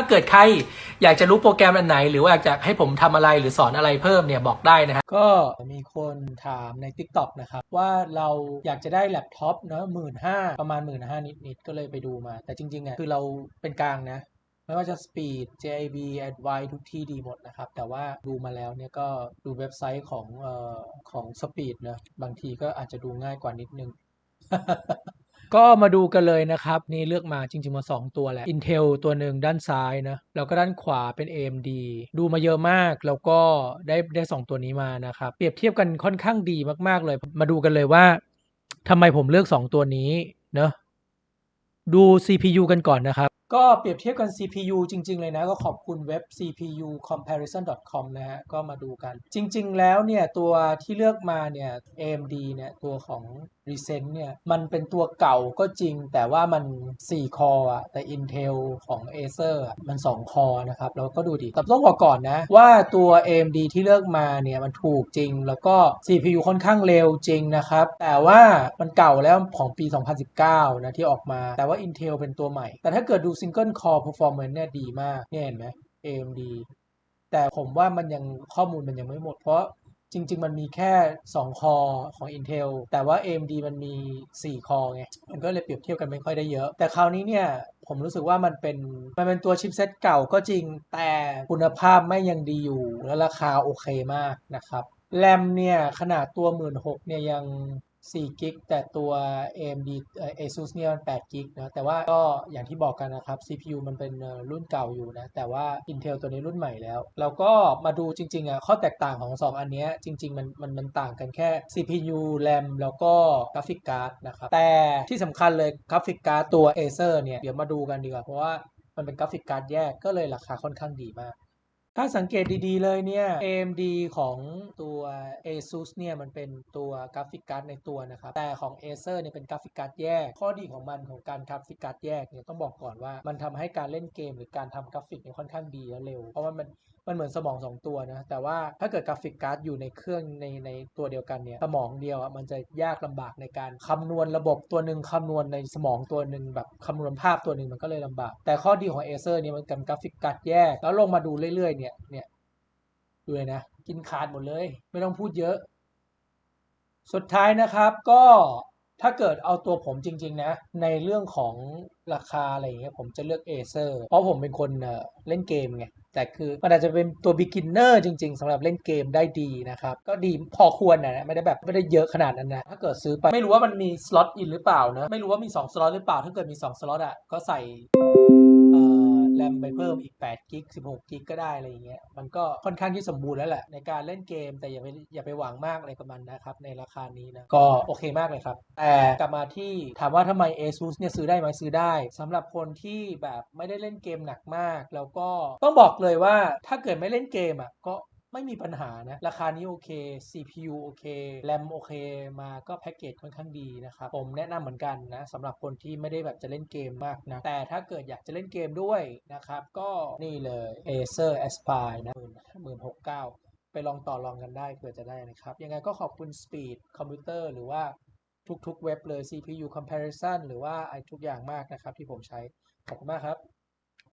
าเกิดใครอยากจะรู้โปรแกรมอันไหน หรือว่าอยากจะให้ผมทำอะไรหรือสอนอะไรเพิ่มเนี่ยบอกได้นะฮะก็มีคนถามใน Tik t o อกนะครับว่าเราอยากจะได้แล็ปท็อปเนอะหมื่นห้าประมาณหมื่นห้านิดๆก็เลยไปดูมา แต่จริงๆอะคือเราเป็นกลางนะไม่ว่าจะ Speed JIB Advice ทุกที่ดีหมดนะครับ แต่ว่าดูมาแล้วเนี่ยก็ดูเว็บไซต์ของเอ่อของ Speed นะบางทีก็อาจจะดูง่ายกว่านิดนึง ก็มาดูกันเลยนะครับ นี่เลือกมาจริงๆมา 2 ตัวแหละ Intel ตัวหนึ่งด้านซ้ายนะ แล้วก็ด้านขวาเป็น AMD ดูมาเยอะมากแล้วก็ได้ได้ 2 ตัวนี้มานะครับ เปรียบเทียบกันค่อนข้างดีมากๆเลย มาดูกันเลยว่าทำไมผมเลือก 2 ตัวนี้เนอะดู CPU กันก่อนนะครับ ก็เปรียบเทียบกัน CPU จริง ๆ เลยนะ ก็ขอบคุณเว็บ CPU comparison com นะฮะ ก็มาดูกัน จริง ๆ แล้วเนี่ย ตัวที่เลือกมาเนี่ย AMD เนี่ย ตัวของ Recent เนี่ยมันเป็นตัวเก่าก็จริง แต่ว่ามัน 4 คออะแต่ Intel ของ Acer อะมัน 2 คอนะครับแล้วก็ดูดีแต่ต้องบอกก่อนนะ ว่าตัว AMD ที่เลือกมาเนี่ยมันถูกจริง แล้วก็ CPU ค่อนข้างเร็วจริงนะครับ แต่ว่ามันเก่าแล้วของปี 2019 นะที่ออกมา แต่ว่า Intel เป็นตัวใหม่ แต่ถ้าเกิดดู Single Core Performance เนี่ยดีมากเนี่ยเห็นไหม AMD แต่ผมว่ามันยังข้อมูลมันยังไม่หมดเพราะ จริง ๆ มันมีแค่ 2 คอของ Intel แต่ว่า AMD มันมี 4 คอไง มันก็เลยเปรียบเทียบกันไม่ค่อยได้เยอะ แต่คราวนี้เนี่ยผมรู้สึกว่ามันเป็นมันเป็นตัวชิปเซ็ตเก่าก็จริง แต่คุณภาพไม่ยังดีอยู่ และราคาโอเคมากนะครับ แรมเนี่ย ขนาดตัว 16,000เนี่ยยัง 4กิกแต่ตัว AMD ASUS เนี่ยมัน8กิกนะแต่ว่าก็อย่างที่บอกกันนะครับ CPU มันเป็นรุ่นเก่าอยู่นะ แต่ว่า Intel ตัวนี้รุ่นใหม่แล้ว แล้วก็มาดูจริงๆอะข้อแตกต่างของ 2 อันเนี้ยจริง ๆ มันมันมันต่างกันแค่ CPU RAM แล้วก็กราฟิกการ์ดนะครับ แต่ที่สำคัญเลยกราฟิกการ์ดตัว Acer เนี่ยเดี๋ยวมาดูกันดีกว่าเพราะว่ามันเป็นกราฟิกการ์ดแยกก็เลยราคาค่อนข้างดีมาก ถ้าสังเกตดีๆเลยเนี่ย AMD ของตัว ASUS เนี่ยมันเป็นตัวกราฟิกการ์ดในตัวนะครับ แต่ของ Acer เนี่ยเป็นกราฟิกการ์ดแยก ข้อดีของมันของการกราฟิกการ์ดแยกเนี่ยต้องบอกก่อนว่ามันทำให้การเล่นเกมหรือการทำกราฟิกเนี่ยค่อนข้างดีและเร็ว เพราะว่ามันมันเหมือนสมอง 2 ตัวนะ แต่ว่าถ้าเกิดกราฟิกการ์ดอยู่ในเครื่องในในตัวเดียวกันเนี่ยสมองเดียวอะมันจะยากลำบากในการคำนวณระบบตัวหนึ่งคำนวณในสมองตัวหนึ่งแบบคำนวณภาพตัวหนึ่งมันก็เลยลำบาก แต่ข้อดีของ Acer เนี่ยมันกันกราฟิกการ์ดแยกแล้วลงมาดูเรื่อยๆเนี่ยเนี่ยดูเลยนะกินขาดหมดเลย ไม่ต้องพูดเยอะ สุดท้ายนะครับก็ถ้าเกิดเอาตัวผมจริง ๆ นะ ในเรื่องของราคาอะไรอย่างเงี้ยผมจะเลือก Acer เพราะผมเป็นคนเอ่อเล่นเกมไงแต่คือมันอาจจะเป็นตัว beginner จริง ๆสำหรับเล่นเกมได้ดีนะครับ ก็ดีพอควรนะไม่ได้แบบไม่ได้เยอะขนาดนั้นนะ ถ้าเกิดซื้อไปไม่รู้ว่ามันมีสล็อตอินหรือเปล่านะ ไม่รู้ว่ามี2สล็อตหรือเปล่า ถ้าเกิดมี2สล็อตอะก็ใส่ แรมไปเพิ่มอีก8กิก16กิกก็ได้อะไรอย่างเงี้ยมันก็ค่อนข้างที่สมบูรณ์แล้วแหละในการเล่นเกม แต่อย่าไปอย่าไปหวังมากอะไรกับมันนะครับในราคานี้นะก็โอเคมากเลยครับ แต่กลับมาที่ถามว่าทำไม ASUS เนี่ยซื้อได้ไหมซื้อได้สำหรับคนที่แบบไม่ได้เล่นเกมหนักมาก แล้วก็ต้องบอกเลยว่าถ้าเกิดไม่เล่นเกมอะก็ ไม่มีปัญหานะ ราคานี้โอเค CPU โอเคแรมโอเค มาก็แพ็กเกจค่อนข้างดีนะครับ ผมแนะนำเหมือนกันนะสำหรับคนที่ไม่ได้แบบจะเล่นเกมมากนะ แต่ถ้าเกิดอยากจะเล่นเกมด้วยนะครับ ก็นี่เลย Acer Aspire นะหมื่นหกเก้าไปลองต่อรองกันได้เผื่อจะได้นะครับ ยังไงก็ขอบคุณ Speed คอมพิวเตอร์หรือว่าทุกๆเว็บเลย CPU comparison หรือว่าไอ้ทุกอย่างมากนะครับที่ผมใช้ ขอบคุณมากครับ